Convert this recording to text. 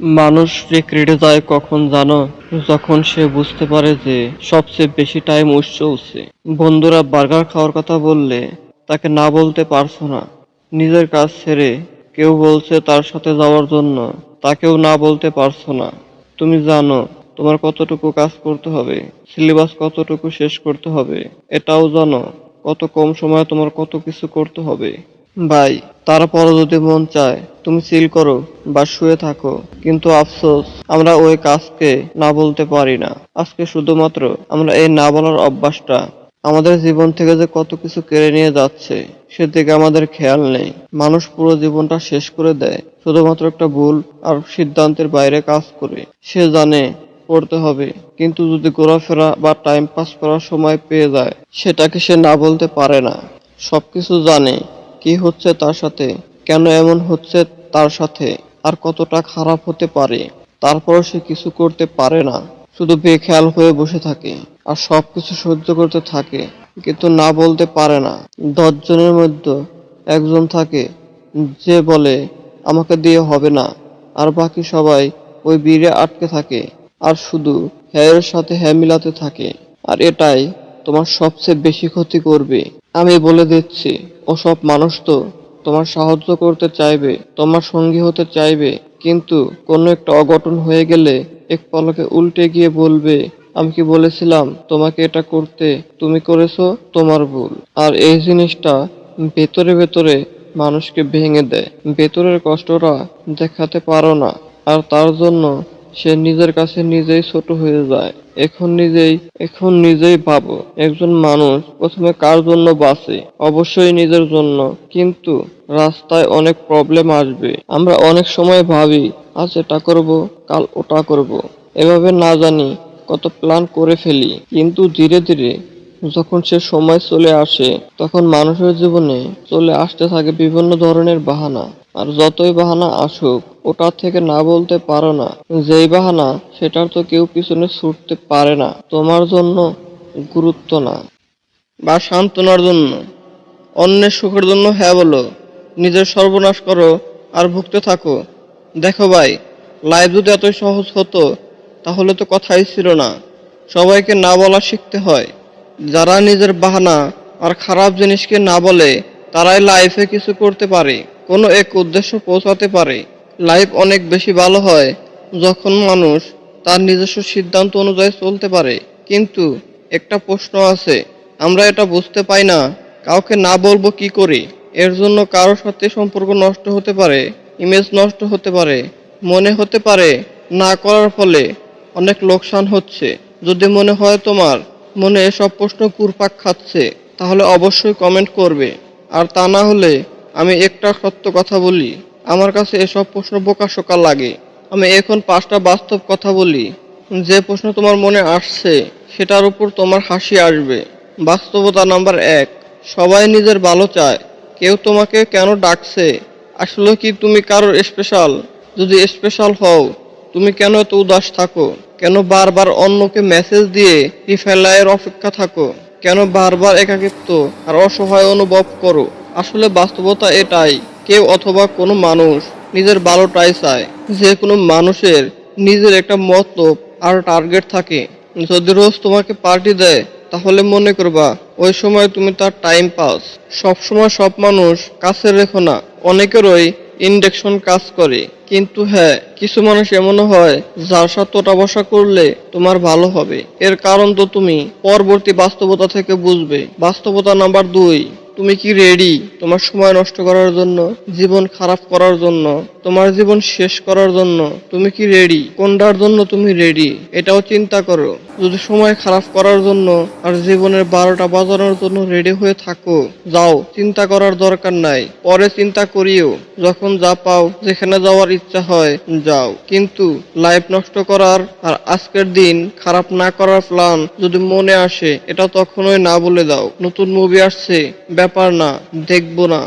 মানুষ রেক্রেটে যায় কখন জানো? যখন সে বুঝতে পারে যে সবচেয়ে বেশি টাইম উৎস চলছে। বন্ধুরা বার্গার খাওয়ার কথা বললে তাকে না বলতে পারছ না। নিজের কাজ ছেড়ে কেউ বলছে তার সাথে যাওয়ার জন্য। তাকেও না বলতে পারছ না। তুমি জানো, তোমার কতটুকু কাজ করতে হবে সিলেবাস কতটুকু শেষ করতে হবে, এটাও জানো, কত কম সময়ে তোমার কত কিছু করতে হবে। ভাই তারপরও যদি মন চায়, তুমি সিল করো বা শুয়ে থাকো। কিন্তু আফসোস, আমরা ওই কাজকে না বলতে পারি না। আজকে শুধুমাত্র আমরা এই না বলার অভ্যাসটা, আমাদের জীবন থেকে যে কত কিছু কেড়ে নিয়ে যাচ্ছে, সেদিকে আমাদের খেয়াল নেই। মানুষ পুরো জীবনটা শেষ করে দেয়, শুধুমাত্র একটা ভুল আর সিদ্ধান্তের বাইরে কাজ করে। সে জানে করতে হবে, কিন্তু যদি ঘোরাফেরা বা টাইম পাস করার সময় পেয়ে যায়, সেটাকে সে না বলতে পারে না। সবকিছু জানে কি হচ্ছে তার সাথে? কেন এমন হচ্ছে তার সাথে? আর কতটা খারাপ হতে পারে? তারপরও সে কিছু করতে পারে না। শুধু বেখেয়াল হয়ে বসে থাকে আর সবকিছু সহ্য করতে থাকে, কিন্তু না বলতে পারে না। দশজনের মধ্যে একজন থাকে, যে বলে, আমাকে দিয়ে হবে না। আর বাকি সবাই ওই বীরে আটকে থাকে আর শুধু হ্যায়ের সাথে হ্যাঁ মিলাতে থাকে। আর এটাই তোমার সবচেয়ে বেশি ক্ষতি করবে। আমি বলে দিচ্ছি ওসব মানুষ তো তোমার সাহায্য করতে চাইবে, তোমার সঙ্গী হতে চাইবে, কিন্তু কোনো একটা অঘটন হয়ে গেলে এক পলকে উল্টে গিয়ে বলবে, আমি কি বলেছিলাম তোমাকে এটা করতে? তুমি করেছ তোমার ভুল। আর এই জিনিসটা ভেতরে ভেতরে মানুষকে ভেঙে দেয়। ভেতরের কষ্টটা দেখাতে পারো না, আর তার জন্য সে নিজের কাছে নিজেই ছোট হয়ে যায়। এখন নিজেই এখন নিজেই ভাবো, একজন মানুষ প্রথমে কার জন্য বাঁচে? অবশ্যই নিজের জন্য, কিন্তু রাস্তায় অনেক প্রবলেম আসবে। আমরা অনেক সময় ভাবি, আজ এটা করব, কাল ওটা করব। এভাবে না জানি কত প্ল্যান করে ফেলি। কিন্তু ধীরে ধীরে যখন সে সময় চলে আসে, তখন মানুষের জীবনে চলে আসতে থাকে বিভিন্ন ধরনের বাহানা। আর যতই বাহানা আসুক ওটার থেকে না বলতে পারো না। যেই বাহানা, সেটার তো কেউ পিছনে ছুটতে পারে না। তোমার জন্য গুরুত্ব না। বা সান্ত্বনার জন্য। অন্যের সুখের জন্য হ্যাঁ বলো। নিজের সর্বনাশ করো আর ভুগতে থাকো। দেখো ভাই লাইফ যদি এতই সহজ হতো, তাহলে তো কথাই ছিল না। সবাইকে না বলা শিখতে হয়। যারা নিজের বাহানা আর খারাপ জিনিসকে না বলে, তারাই লাইফে কিছু করতে পারে। কোনো এক উদ্দেশ্য পৌঁছাতে পারে। লাইফ অনেক বেশি ভালো হয় যখন মানুষ তার নিজস্ব সিদ্ধান্ত অনুযায়ী চলতে পারে। কিন্তু একটা প্রশ্ন আছে, আমরা এটা বুঝতে পাই না, কাউকে না বলব কি করে? এর জন্য কারোর সাথে সম্পর্ক নষ্ট হতে পারে ইমেজ নষ্ট হতে পারে, মনে হতে পারে, না করার ফলে অনেক লোকসান হচ্ছে। যদি মনে হয় তোমার মনে এসব প্রশ্ন ঘুরপাক খাচ্ছে, তাহলে অবশ্যই কমেন্ট করবে। আর তা না হলে আমি একটা সত্য কথা বলি। আমার কাছে এসব প্রশ্ন বোকাশোকা লাগে। আমি এখন পাঁচটা বাস্তব কথা বলি। যে প্রশ্ন তোমার মনে আসছে, সেটার উপর তোমার হাসি আসবে। বাস্তবতা নাম্বার এক, সবাই নিজের ভালো চায়। কেউ তোমাকে কেন ডাকছে? আসলে কি তুমি কারোর স্পেশাল যদি স্পেশাল হও, তুমি কেন এত উদাস থাকো? কেন বারবার অন্যকে মেসেজ দিয়ে রিফেলাইয়ের অপেক্ষা থাকো? কেন বারবার একাকিত্ব আর অসহায় অনুভব করো? আসলে বাস্তবতা এটাই, কেউ অথবা কোনো মানুষ নিজের ভালোটাই চায়। যে কোনো মানুষের নিজের একটা মতলব আর টার্গেট থাকে। যদি রোজ তোমাকে পার্টি দেয়, তাহলে মনে করবা, ওই সময় তুমি তার টাইম পাস। সব সময় সব মানুষ কাছে রেখো না, অনেকেরই ইন্ডেকশন কাজ করে। কিন্তু হ্যাঁ কিছু মানুষ এমনও হয়, যার সাথে বসা করলে তোমার ভালো হবে। এর কারণ তো তুমি পরবর্তী বাস্তবতা থেকে বুঝবে। বাস্তবতা নাম্বার দুই তুমি কি রেডি তোমার সময় নষ্ট করার জন্য, জীবন খারাপ করার জন্য, তোমার জীবন শেষ করার জন্য তুমি কি রেডি কোনটার জন্য তুমি রেডি এটাও চিন্তা করো। যদি সময় খারাপ করার জন্য আর জীবনের বারোটা বাজানোর জন্য রেডি হয়ে থাকো, যাও। চিন্তা করার দরকার নাই। পরে চিন্তা করিও। যখন যা পাও, যেখানে যাওয়ার ইচ্ছা হয়, যাও। কিন্তু লাইফ নষ্ট করার আর আজকের দিন খারাপ না করার প্ল্যান যদি মনে আসে, এটা তখনই না বলে দাও। নতুন মুভি আসছে ব্যাপার না দেখব না।